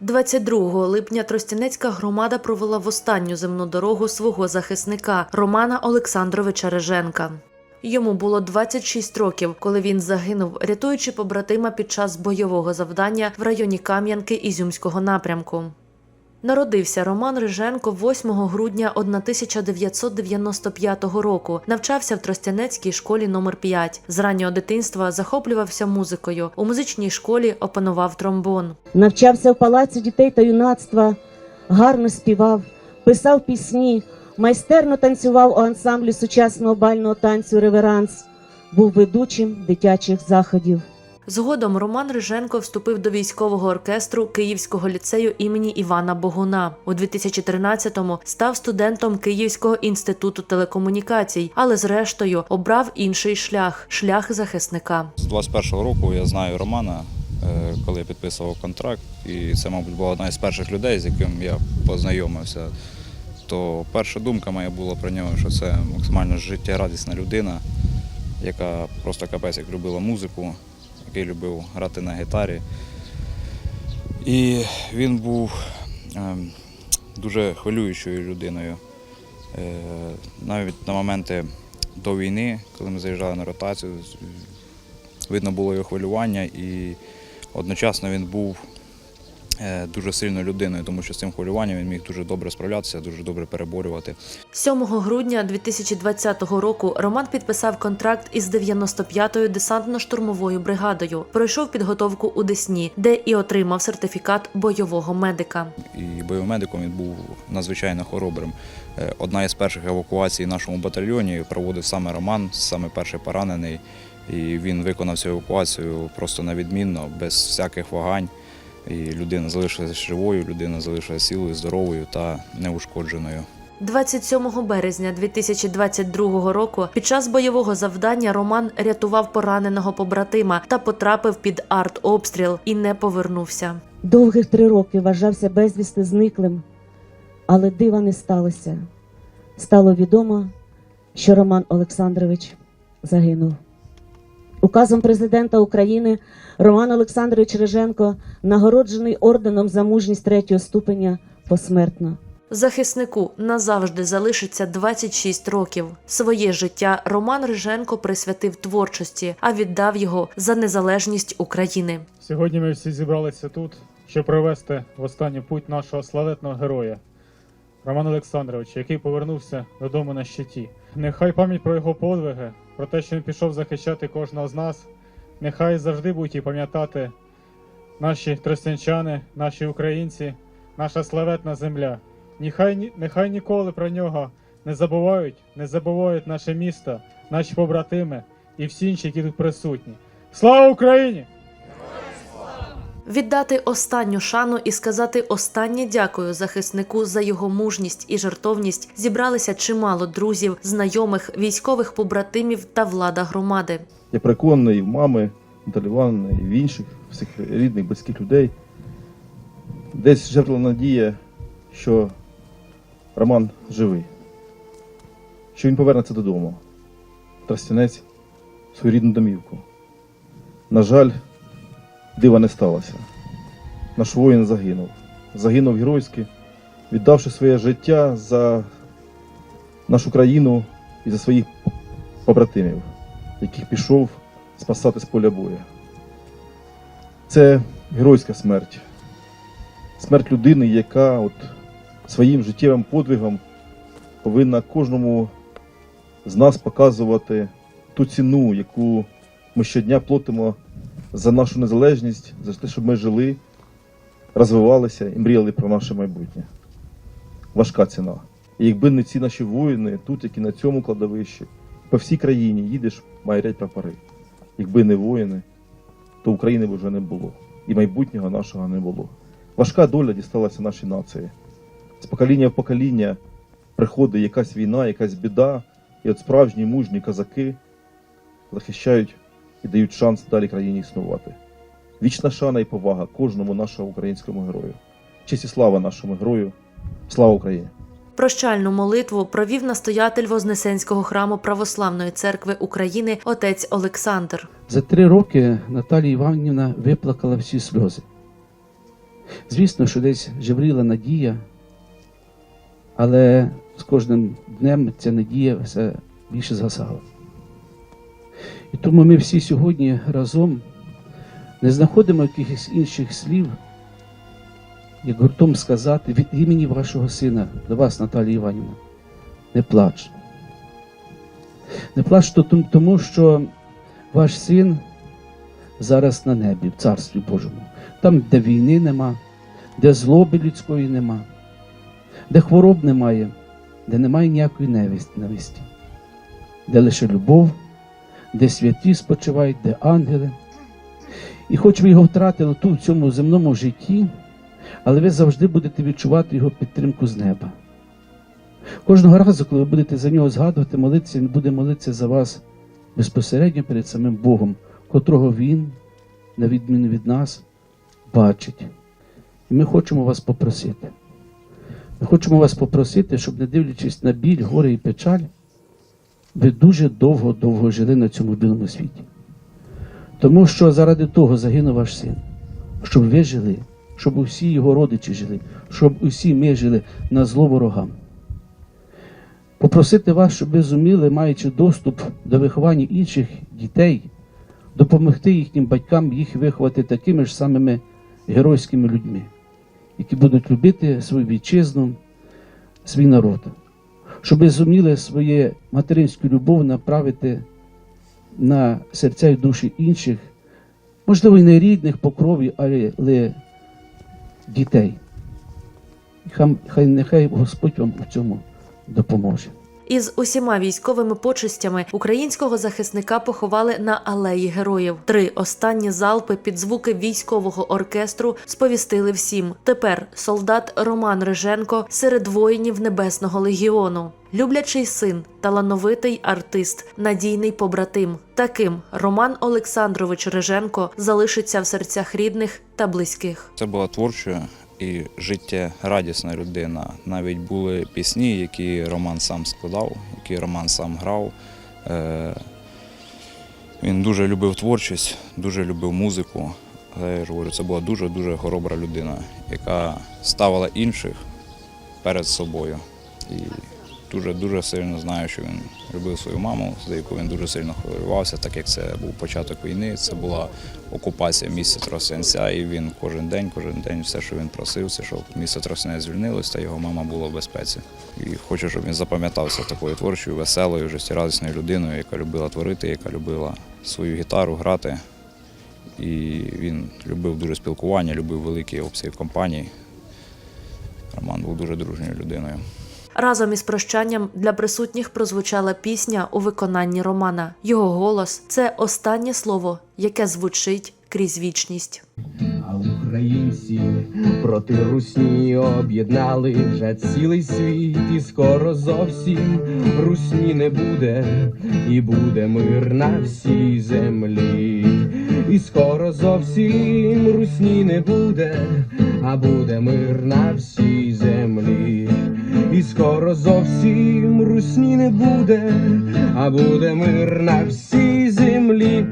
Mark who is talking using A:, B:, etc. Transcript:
A: 22 липня Тростянецька громада провела в останню земну дорогу свого захисника Романа Олександровича Реженка. Йому було 26 років, коли він загинув, рятуючи побратима під час бойового завдання в районі Кам'янки Ізюмського напрямку. Народився Роман Риженко 8 грудня 1995 року. Навчався в Тростянецькій школі номер 5 З раннього дитинства захоплювався музикою. У музичній школі опанував тромбон.
B: Навчався в палаці дітей та юнацтва, гарно співав, писав пісні, майстерно танцював у ансамблі сучасного бального танцю Реверанс, був ведучим дитячих заходів.
A: Згодом Роман Риженко вступив до військового оркестру Київського ліцею імені Івана Богуна. У 2013-му став студентом Київського інституту телекомунікацій, але зрештою обрав інший шлях шлях захисника.
C: З 21-го року я знаю Романа, е, коли я підписував контракт, і це, мабуть, була одна із перших людей, з яким я познайомився. То перша думка моя була про нього, що це максимально життєрадісна людина, яка просто капець як любила музику, який любив грати на гітарі. І він був ем, дуже хвилюючою людиною. Е, Навіть на моменти до війни, коли ми заїжджали на ротацію, видно було його хвилювання, і одночасно він був дуже сильною людиною, тому що з цим хвилюванням він міг дуже добре справлятися, дуже добре переборювати.
A: 7 грудня 2020 року Роман підписав контракт із 95-ю десантно-штурмовою бригадою. Пройшов підготовку у Десні, де і отримав сертифікат бойового медика.
C: І бойовим медиком він був надзвичайно хоробрим. Е, Одна із перших евакуацій в нашому батальйоні проводив саме Роман, саме перший поранений. І він виконав цю евакуацію просто на відмінно, без всяких вагань. І людина залишилася живою, людина залишилася цілою, здоровою та неушкодженою.
A: 27 березня 2022 року під час бойового завдання Роман рятував пораненого побратима та потрапив під артобстріл і не повернувся.
B: Довгих три роки вважався безвісти зниклим, але дива не сталося. Стало відомо, що Роман Олександрович загинув. Указом президента України Роман Олександрович Риженко нагороджений орденом за мужність третього ступеня посмертно.
A: Захиснику назавжди залишиться 26 років. Своє життя Роман Риженко присвятив творчості, а віддав його за незалежність України.
D: Сьогодні ми всі зібралися тут, щоб провести в останній путь нашого славетного героя Романа Олександровича, який повернувся додому на щиті. Нехай пам'ять про його подвиги, про те, що він пішов захищати кожного з нас, нехай завжди будуть і пам'ятати наші тростянчани, наші українці, наша славетна земля. Нехай, нехай ніколи про нього не забувають, не забувають наше місто, наші побратими і всі інші, які тут присутні. Слава Україні!
A: Віддати останню шану і сказати останнє дякую захиснику за його мужність і жертовність зібралися чимало друзів, знайомих, військових побратимів та влада громади.
E: Я переконаний і в мами, Івановни, і в інших всіх рідних, близьких людей. Десь жертвала надія, що Роман живий, що він повернеться додому, Тростянець, свою рідну домівку. На жаль, дива не сталося. Наш воїн загинув. Загинув геройськи, віддавши своє життя за нашу країну і за своїх побратимів яких пішов спасати з поля бою. Це геройська смерть. Смерть людини, яка от своїм життєвим подвигом повинна кожному з нас показувати ту ціну, яку ми щодня платимо за нашу незалежність, за те, щоб ми жили, розвивалися і мріяли про наше майбутнє. Важка ціна. І якби не ці наші воїни, тут, як і на цьому кладовищі, по всій країні їдеш, майорять прапори. Якби не воїни, то України б вже не було. І майбутнього нашого не було. Важка доля дісталася нашій нації. З покоління в покоління приходить якась війна, якась біда, і от справжні мужні козаки захищають і дають шанс далі країні існувати. Вічна шана і повага кожному нашому українському герою. Честь і слава нашому герою. Слава Україні!
A: Прощальну молитву провів настоятель Вознесенського храму Православної церкви України отець Олександр.
F: За три роки Наталія Іванівна виплакала всі сльози. Звісно, що десь жевріла надія, але з кожним днем ця надія все більше згасала. І тому ми всі сьогодні разом не знаходимо якихось інших слів, як гуртом сказати від імені вашого сина до вас, Наталія Іванівна, не плач. Не плач тому, що ваш син зараз на небі, в Царстві Божому, там, де війни нема, де злоби людської нема, де хвороб немає, де немає ніякої невісті, навісті, де лише любов, де святі спочивають, де ангели. І хоч ви його втратили тут, в цьому земному житті, але ви завжди будете відчувати його підтримку з неба. Кожного разу, коли ви будете за нього згадувати, молитися, він буде молитися за вас безпосередньо перед самим Богом, котрого він, на відміну від нас, бачить. І ми хочемо вас попросити. Ми хочемо вас попросити, щоб, не дивлячись на біль, горе і печаль, ви дуже довго-довго жили на цьому білому світі. Тому що заради того загинув ваш син, щоб ви жили, щоб усі його родичі жили, щоб усі ми жили на зло ворогам. Попросити вас, щоб ви зуміли, маючи доступ до виховання інших дітей, допомогти їхнім батькам їх виховати такими ж самими геройськими людьми, які будуть любити свою вітчизну, свій народ, щоб ви зуміли свою материнську любов направити на серця і душі інших, можливо, і не рідних по крові, але дітей. Хай нехай Господь вам у цьому допоможе.
A: Із усіма військовими почестями українського захисника поховали на алеї героїв. Три останні залпи під звуки військового оркестру сповістили всім. Тепер солдат Роман Риженко серед воїнів Небесного легіону. Люблячий син, талановитий артист, надійний побратим. Таким Роман Олександрович Риженко залишиться в серцях рідних та близьких.
C: Це була творча і життєрадісна людина. Навіть були пісні, які Роман сам складав, які Роман сам грав. Е, Він дуже любив творчість, дуже любив музику. Я ж говорю, це була дуже-дуже хоробра людина, яка ставила інших перед собою. І дуже-дуже сильно знаю, що він любив свою маму, за яку він дуже сильно хвилювався, так як це був початок війни, це була окупація місця Тросянця, і він кожен день, кожен день все, що він просив, це щоб місце Тросянець звільнилось, та його мама була в безпеці. І хочу, щоб він запам'ятався такою творчою, веселою, життєрадісною людиною, яка любила творити, яка любила свою гітару грати. І він любив дуже спілкування, любив великі обсяги компаній. Роман був дуже дружньою людиною.
A: Разом із прощанням для присутніх прозвучала пісня у виконанні Романа. Його голос це останнє слово, яке звучить крізь вічність.
G: А українці проти русні об'єднали вже цілий світ, і скоро зовсім русні не буде, і буде мир на всій землі. І скоро зовсім русні не буде, а буде мир на всій землі. І скоро зовсім русні не буде, а буде мир на всій землі.